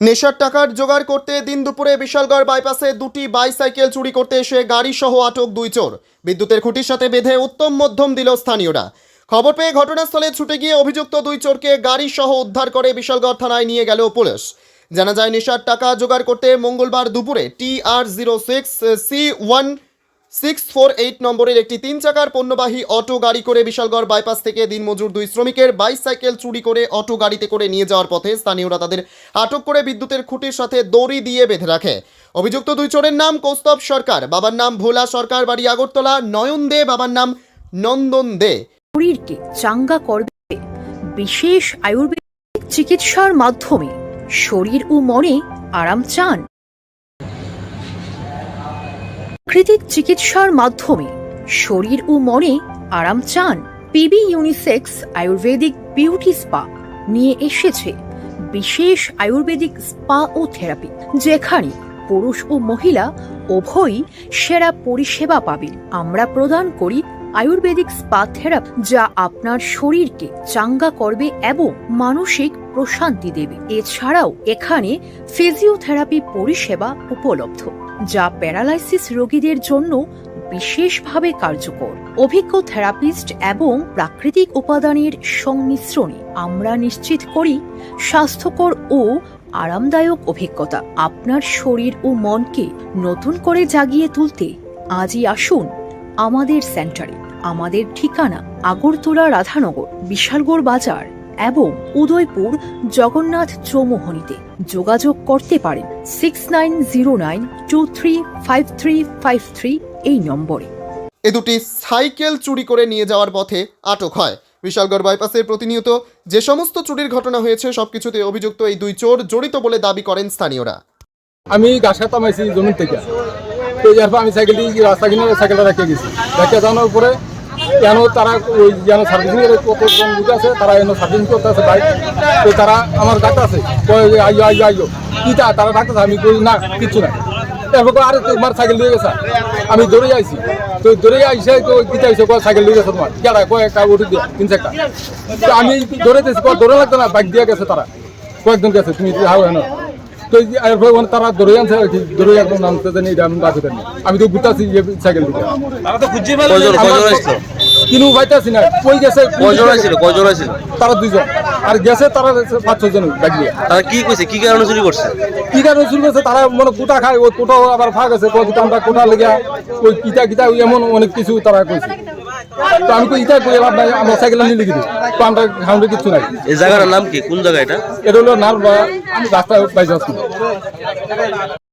নেশার টাকার জোগাড় করতে দিন দুপুরে বিশালগড় বাইপাসে দুটি বাইসাইকেল চুরি করতে এসে গাড়ি সহ আটক দুই চোর। বিদ্যুতের খুঁটির সাথে বেঁধে উত্তম মধ্যম দিল স্থানীয়রা। খবর পেয়ে ঘটনাস্থলে ছুটে গিয়ে অভিযুক্ত দুই চোরকে গাড়ি সহ উদ্ধার করে বিশালগড় থানায় নিয়ে গেল পুলিশ। জানা যায়, নেশার টাকা জোগাড় করতে মঙ্গলবার দুপুরে T R zero six C one six four eight নম্বরের একটি তিন চাকার পণ্যবাহী অটো গাড়ি করে বিশালগড় বাইপাস থেকে দিনমজুর দুই শ্রমিকের বাইসাইকেল চুরি করে অটো গাড়িতে করে নিয়ে যাওয়ার পথে স্থানীয়রা তাদের আটক করে বিদ্যুতের খুঁটির সাথে দড়ি দিয়ে বেঁধে রাখে। অভিযুক্ত দুই চোরের নাম কৌস্তব সরকার, বাবার নাম ভোলা সরকার, বাড়ি আগরতলা, নয়ন দে, বাবার নাম নন্দন দে। শরীরকে চাঙ্গা করবে, বিশেষ আয়ুর্বেদিক চিকিৎসার মাধ্যমে শরীর ও মনে আরাম চান। প্রাকৃতিক চিকিৎসার মাধ্যমে শরীর ও মনে আরাম চান। PB unisex ayurvedic beauty spa নিয়ে এসেছে বিশেষ আয়ুর্বেদিক স্পা ও থেরাপি, যেখানে পুরুষ ও মহিলা উভয়ই সেরা পরিষেবা পাবেন। আমরা প্রদান করি আয়ুর্বেদিক স্পা থেরাপি, যা আপনার শরীরকে চাঙ্গা করবে এবং মানসিক প্রশান্তি দেবে। এছাড়াও এখানে ফিজিওথেরাপি পরিষেবা উপলব্ধ। যা প্যারালাইসিস রোগীদের জন্য বিশেষভাবে কার্যকর। অভিজ্ঞ থেরাপিস্ট এবং প্রাকৃতিক উপাদানের সংমিশ্রণে আমরা নিশ্চিত করি স্বাস্থ্যকর ও আরামদায়ক অভিজ্ঞতা আপনার শরীর ও মনকে নতুন করে জাগিয়ে তুলতে। আজই আসুন আমাদের সেন্টারে। আমাদের ঠিকানা আগরতলা রাধানগর, বিশালগড় বাজার। এবং উদয়পুর জগন্নাথ চৌমোহনীতে যোগাযোগ করতে পারেন six nine zero nine two three five three five three এই নম্বরে। এ দুটি সাইকেল চুরি করে নিয়ে যাওয়ার পথে আটক হয়। বিশালগড় বাইপাসের প্রতিনিয়ত যে সমস্ত চুরির ঘটনা হয়েছে সবকিছুতে অভিযুক্ত এই দুই চোর জড়িত বলে দাবি করেন স্থানীয়রা। আমি গাছ কাটতাম আইছি জমির থেকে। তো এরপর আমি সাইকেলটি রাস্তা কিনে সাইকেলটা রেখে গেছি। রেখে যাওয়ার পরে কেন তারা ওই যেন সার্ভিসিং এর কত লোক আছে, তারা এনে সার্ভিসিং করতে আছে বাইক তো তারা আমার ডাক্তার আছে। আইয়ো আইয়ো আইয়ো। কি তারা ডাক্তার আমি কই, না, কিচ্ছু না এরপর আরে তোমার সাইকেল দিয়ে গেছে। আমি দৌড়ে আইছি। তো দৌড়ে আইসে তো কি চাইছে কয়, সাইকেল দিয়ে গেছে তোমার। কেডা, কয়, একটা উঠে দিয়ে তিন চারটা তো আমি দৌড়ে দিয়েছি কয়, দৌড়ে লাগতো না, বাইক দিয়ে গেছে তারা। কয়েকজন গেছে তুমি হাও, হেন। তো এরপর ওখানে তারা ধরে আনছে ধরে একদম নামতে জানি এটা আমি বাঁচতে পারিনি আমি তো ঘুরতেছি সাইকেল দিকে তারা তো খুঁজে পেল কয়জন? কয়জন আসছিল কিনু পাইতেছি না কই গেছে? তারা দুইজন। আর গেছে তারা পাঁচ ছয় জন তারা কি কইছে? কি কারণে চুরি করছে? কি কারণে করছে? তারা মনে কোটা খায় ওই কোটাও আবার ফাঁক আছে আমরা কোটা লেগে ওই কিতা কিতা ওই এমন অনেক কিছু তারা কইছে। তো আমি কই ইটা কই লাভ নাই আমরা সাইকেল নিয়ে লিখি দিই। তো আমরা সামনে কিছু নাই। এই জায়গার নাম কি? কোন জায়গা এটা? এটা হলো নার রাস্তা বাইজাস